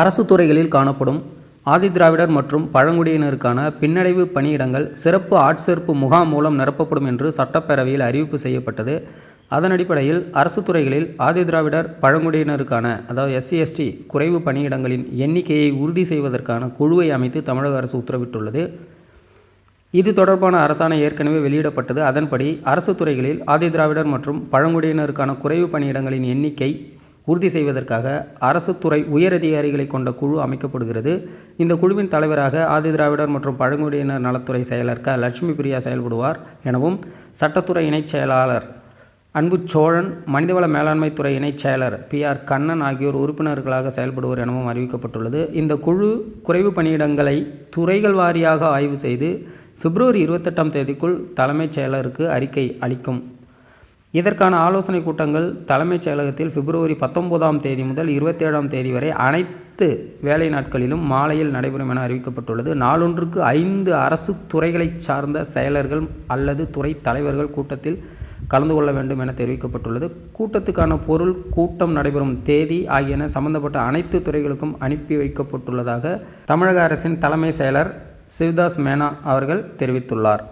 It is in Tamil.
அரசு துறைகளில் காணப்படும் ஆதிதிராவிடர் மற்றும் பழங்குடியினருக்கான பின்னடைவு பணியிடங்கள் சிறப்பு ஆட்சேர்ப்பு முகாம் மூலம் நிரப்பப்படும் என்று சட்டப்பேரவையில் அறிவிப்பு செய்யப்பட்டது. அதன் அடிப்படையில் அரசு துறைகளில் ஆதிதிராவிடர் பழங்குடியினருக்கான அதாவது எஸ்சி எஸ்டி குறைவு பணியிடங்களின் எண்ணிக்கையை உறுதி செய்வதற்கான குழுவை அமைத்து தமிழக அரசு உத்தரவிட்டுள்ளது. இது தொடர்பான அரசாணை ஏற்கனவே வெளியிடப்பட்டது. அதன்படி அரசு துறைகளில் ஆதிதிராவிடர் மற்றும் பழங்குடியினருக்கான குறைவு பணியிடங்களின் எண்ணிக்கை உறுதி செய்வதற்காக அரசு துறை உயரதிகாரிகளை கொண்ட குழு அமைக்கப்படுகிறது. இந்த குழுவின் தலைவராக ஆதிதிராவிடர் மற்றும் பழங்குடியினர் நலத்துறை செயலர் க. லட்சுமி பிரியா செயல்படுவார் எனவும் சட்டத்துறை இணைச் செயலாளர் அன்பு சோழன் மனிதவள மேலாண்மை துறை இணைச் செயலர் பி. ஆர். கண்ணன் ஆகியோர் உறுப்பினர்களாக செயல்படுவர் எனவும் அறிவிக்கப்பட்டுள்ளது. இந்த குழு குறைவு பணியிடங்களை துறைகள் வாரியாக ஆய்வு செய்து பிப்ரவரி இருபத்தெட்டாம் தேதிக்குள் தலைமைச் செயலருக்கு அறிக்கை அளிக்கும். இதற்கான ஆலோசனை கூட்டங்கள் தலைமைச் செயலகத்தில் பிப்ரவரி பத்தொன்பதாம் தேதி முதல் இருபத்தேழாம் தேதி வரை அனைத்து வேலை நாட்களிலும் மாலையில் நடைபெறும் என அறிவிக்கப்பட்டுள்ளது. நாளொன்றுக்கு ஐந்து அரசு துறைகளைச் சார்ந்த செயலர்கள் அல்லது துறை தலைவர்கள் கூட்டத்தில் கலந்து கொள்ள வேண்டும் என தெரிவிக்கப்பட்டுள்ளது. கூட்டத்துக்கான பொருள் கூட்டம் நடைபெறும் தேதி ஆகியன சம்பந்தப்பட்ட அனைத்து துறைகளுக்கும் அனுப்பி வைக்கப்பட்டுள்ளதாக தமிழக அரசின் தலைமை செயலர் சிவதாஸ் மேனா அவர்கள் தெரிவித்துள்ளார்.